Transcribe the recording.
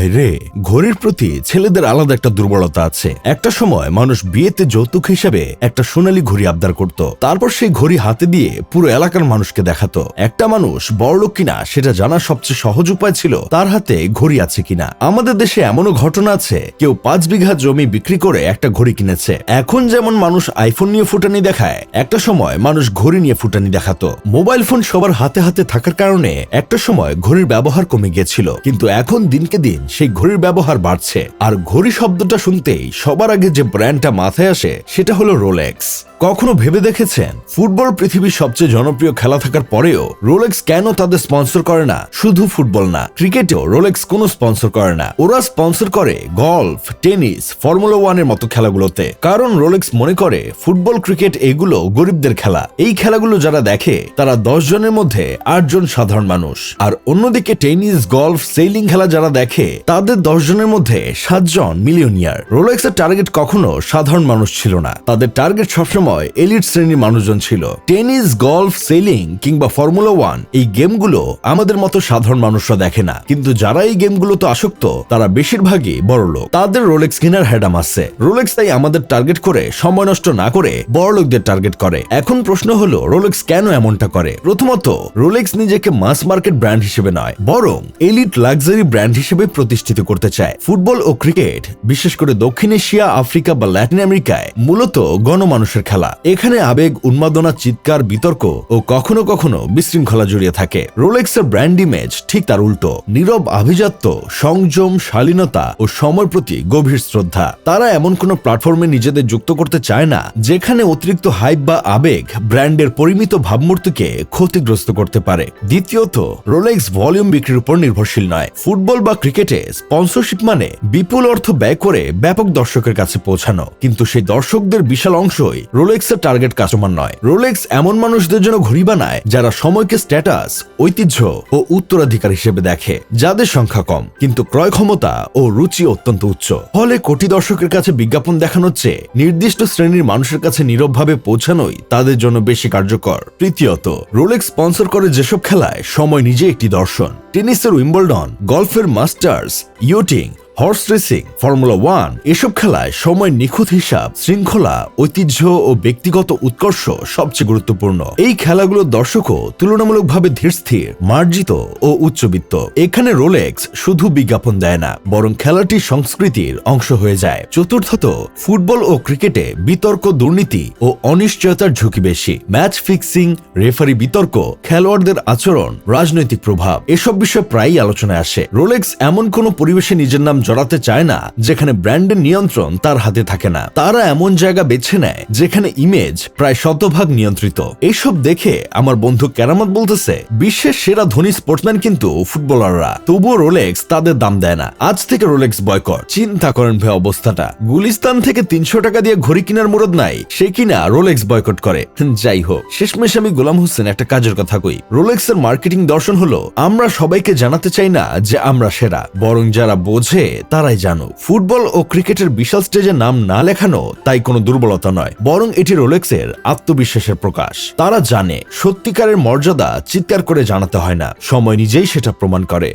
ভাই রে ঘড়ির প্রতি ছেলেদের আলাদা একটা দুর্বলতা আছে। একটা সময় মানুষ বিয়েতে যৌতুক হিসেবে একটা সোনালী ঘড়ি আবদার করত। তারপর সেই ঘড়ি হাতে দিয়ে পুরো এলাকার মানুষকে দেখাতো। একটা মানুষ বড়লোক কিনা সেটা জানার সবচেয়ে সহজ উপায় ছিল, তার হাতে ঘড়ি আছে কিনা। আমাদের দেশে এমনও ঘটনা আছে, কেউ পাঁচ বিঘা জমি বিক্রি করে একটা ঘড়ি কিনেছে। এখন যেমন মানুষ আইফোন নিয়ে ফুটানি দেখায়, একটা সময় মানুষ ঘড়ি নিয়ে ফুটানি দেখাতো। মোবাইল ফোন সবার হাতে হাতে থাকার কারণে একটা সময় ঘড়ির ব্যবহার কমে গিয়েছিল। কিন্তু এখন দিনকে দিন সেই ঘড়ির ব্যবহার বাড়ছে। আর ঘড়ি শব্দটা শুনতেই সবার আগে যে ব্র্যান্ডটা মাথায় আসে, সেটা হলো রোলেক্স কখনো ভেবে দেখেছেন? ফুটবল পৃথিবীর সবচেয়ে জনপ্রিয় খেলা থাকার পরেও রোলেক্স কেন তাদের স্পন্সর করে না? শুধু ফুটবল না, ক্রিকেটেও রোলেক্স কোনো স্পন্সর করে না। ওরা স্পন্সর করে গলফ, টেনিস, ফর্মুলা ওয়ানের মতো খেলাগুলোতে। কারণ রোলেক্স মনে করে ফুটবল, ক্রিকেট এগুলো গরিবদের খেলা। এই খেলাগুলো যারা দেখে, তারা দশ জনের মধ্যে আট জন সাধারণ মানুষ। আর অন্যদিকে টেনিস, গলফ, সেইলিং খেলা যারা দেখে, তাদের দশ জনের মধ্যে সাতজন মিলিয়নিয়ার। রোলেক্সের টার্গেট কখনো সাধারণ মানুষ ছিল না। তাদের টার্গেট সবসময় এলিট শ্রেণির মানুষজন ছিল। টেনিস, গলফ, সেলিং কিংবা ফর্মুলা ওয়ান, এই গেমগুলো আমাদের মতো সাধারণ মানুষরা দেখে না। কিন্তু যারা এই গেমগুলোতে আসক্ত, তারা বেশিরভাগই বড় লোক। তাদের রোলেক্স কেনার হ্যাডাম আছে। রোলেক্স তাই আমাদের টার্গেট করে, সময় নষ্ট না করে বড় লোকদের টার্গেট করে। এখন প্রশ্ন হলো রোলেক্স কেন এমনটা করে? প্রথমত রোলেক্স নিজেকে মাস মার্কেট ব্র্যান্ড হিসেবে নয়, বরং এলিট লাক্সারি ব্র্যান্ড হিসেবে প্রতিষ্ঠিত করতে চায়। ফুটবল ও ক্রিকেট, বিশেষ করে দক্ষিণ এশিয়া, আফ্রিকা বা ল্যাটিন আমেরিকায়, মূলত গণমানুষের খেলা। এখানে আবেগ, উন্মাদনা, চিৎকার, বিতর্ক ও কখনো কখনো বিশৃঙ্খলা জড়িয়ে থাকে। রোলেক্সের ব্র্যান্ড ইমেজ ঠিক তার উল্টো। নীরব আভিজাত্য, সংযম, শালীনতা ও সময় প্রতি গভীর শ্রদ্ধা। তারা এমন কোনো প্ল্যাটফর্মে নিজেদের যুক্ত করতে চায় না, যেখানে অতিরিক্ত হাইপ বা আবেগ ব্র্যান্ডের পরিমিত ভাবমূর্তিকে ক্ষতিগ্রস্ত করতে পারে। দ্বিতীয়ত রোলেক্স ভলিউম বিক্রির উপর নির্ভরশীল নয়। ফুটবল বা ক্রিকেটে স্পন্সরশিপ মানে বিপুল অর্থ ব্যয় করে ব্যাপক দর্শকের কাছে পৌঁছানো। কিন্তু সেই দর্শকদের বিশাল অংশই রোলেক্সের টার্গেট কাস্টমার নয়। রোলেক্স এমন মানুষদের জন্য ঘড়ি বানায় যারা সময়কে স্ট্যাটাস ঐতিহ্য ও উত্তরাধিকার হিসেবে দেখে, যাদের সংখ্যা কম, কিন্তু ক্রয় ক্ষমতা ও রুচি অত্যন্ত উচ্চ। ফলে কোটি দর্শকের কাছে বিজ্ঞাপন দেখানোর চেয়ে নির্দিষ্ট শ্রেণির মানুষের কাছে নীরবভাবে পৌঁছানোই তাদের জন্য বেশি কার্যকর। তৃতীয়ত রোলেক্স স্পন্সর করে যেসব খেলায় সময় নিজে একটি দর্শন। টেনিসের Wimbledon গলফের Masters yachting horse racing, formula one, এসব খেলায় সময় নিখুঁত হিসাব, শৃঙ্খলা, ঐতিহ্য ও ব্যক্তিগত উৎকর্ষ সবচেয়ে গুরুত্বপূর্ণ। এই খেলাগুলোর দর্শকও তুলনামূলকভাবে ধীরস্থির মার্জিত ও উচ্চবিত্ত। এখানে রোলেক্স শুধু বিজ্ঞাপন দেয় না, বরং খেলাটির সংস্কৃতির অংশ হয়ে যায়। চতুর্থত, ফুটবল ও ক্রিকেটে বিতর্ক, দুর্নীতি ও অনিশ্চয়তার ঝুঁকি বেশি। ম্যাচ ফিক্সিং, রেফারি বিতর্ক, খেলোয়াড়দের আচরণ, রাজনৈতিক প্রভাব, এসব বিষয়ে প্রায়ই আলোচনায় আসে। রোলেক্স এমন কোনো পরিবেশে নিজের নাম জড়াতে চায় না, যেখানে ব্র্যান্ডের নিয়ন্ত্রণ তার হাতে থাকে না। তারা এমন জায়গা বেছে নেয়, যেখানে ইমেজ প্রায় শতভাগ নিয়ন্ত্রিত। এসব দেখে আমার বন্ধু কেরামত বলতেছে, বিশ্বের সেরা ধনী স্পোর্টসম্যান কিন্তু ফুটবলাররা তবুও রোলেক্স তাদের দাম দেয় না। আজ থেকে রোলেক্স বয়কট চিন্তা করেন ভাই অবস্থাটা। গুলিস্তান থেকে তিনশো টাকা দিয়ে ঘড়ি কেনার মুরদ নাই। সে কিনা রোলেক্স বয়কট করে। যাই হোক। শেষমেশ আমি গোলাম হোসেন একটা কাজের কথা কই। রোলেক্স এর মার্কেটিং দর্শন হলো, আমরা সবাইকে জানাতে চাই না যে আমরা সেরা। বরং যারা বোঝে তারাই জানো, ফুটবল ও ক্রিকেটের বিশাল স্টেজে নাম না লেখানো তাই কোনো দুর্বলতা নয়, বরং এটি রোলেক্সের আত্মবিশ্বাসের প্রকাশ। তারা জানে, সত্যিকারের মর্যাদা চিৎকার করে জানাতে হয় না, সময় নিজেই সেটা প্রমাণ করে।